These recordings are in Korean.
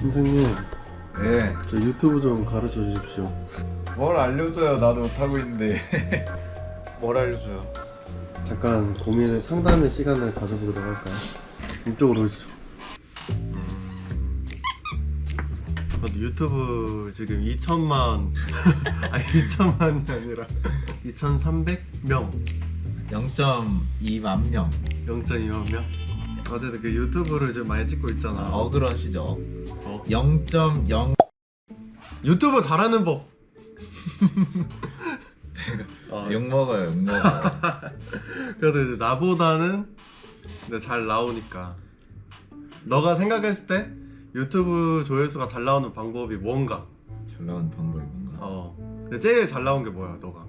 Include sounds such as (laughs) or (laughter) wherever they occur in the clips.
선생님 네. 저 유튜브 좀 가르쳐 주십시오 뭘 알려줘요? 나도 못하고 있는데. (laughs) 뭘 알려줘요? 잠깐 고민의 상담의 시간을 가져보도록 할까요? 이쪽으로 오시죠 저도 유튜브 지금 2천만 (laughs) 아니 2천만이 아니라 2,300명 0.2만 명 0.2만 명 어쨌든 그 유튜브를 지금 많이 찍고 있잖아. 어그러시죠? 어. 0.0 유튜브 잘하는 법. (laughs) 어, 욕 먹어요 욕 먹어요. (laughs) 그래도 이제 나보다는 이제 잘 나오니까. 너가 생각했을 때 유튜브 조회수가 잘 나오는 방법이 뭔가? 잘 나오는 방법이 뭔가? 어. 근데 제일 잘 나온 게 뭐야 너가?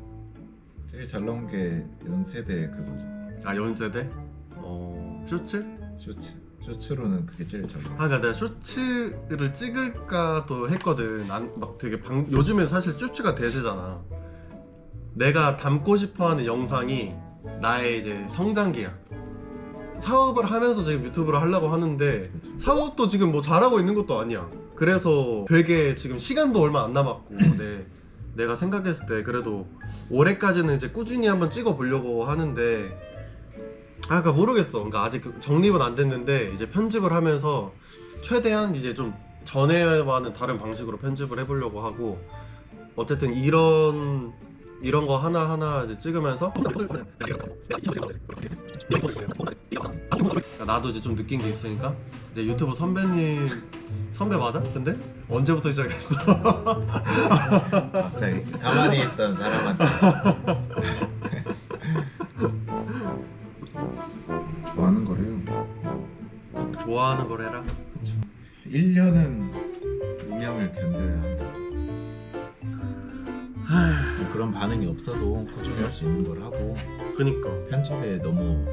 제일 잘 나온 게 연세대 그거죠. 아 연세대? 어 쇼츠 쇼츠 쇼츠로는 그게 제일 잘 나와. 아 그러니까 내가 쇼츠를 찍을까도 했거든. 난 막 되게 방 요즘에 사실 쇼츠가 대세잖아. 내가 담고 싶어하는 영상이 나의 이제 성장기야. 사업을 하면서 지금 유튜브를 하려고 하는데 그렇죠. 사업도 지금 뭐 잘하고 있는 것도 아니야. 그래서 되게 지금 시간도 얼마 안 남았고 네, 내가 생각했을 때 그래도 올해까지는 이제 꾸준히 한번 찍어 보려고 하는데 아, 그러니까 모르겠어. 그러니까 아직 그 정립은 안 됐는데 이제 편집을 하면서 최대한 이제 좀 전에와는 다른 방식으로 편집을 해보려고 하고 어쨌든 이런 이런 거 하나 하나 이제 찍으면서 그러니까 나도 이제 좀 느낀 게 있으니까 이제 유튜브 선배님 선배 맞아? 근데 언제부터 시작했어? 갑자기 가만히 있던 사람한테 (laughs) 좋아하는 걸 해라. 그쵸. 1년은 무명을 견뎌야 한다. 뭐 그런 반응이 없어도 꾸준히 할 수 있는 걸 하고 그니까. 편집에 너무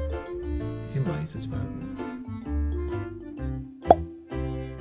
힘 많이 쓰지 말고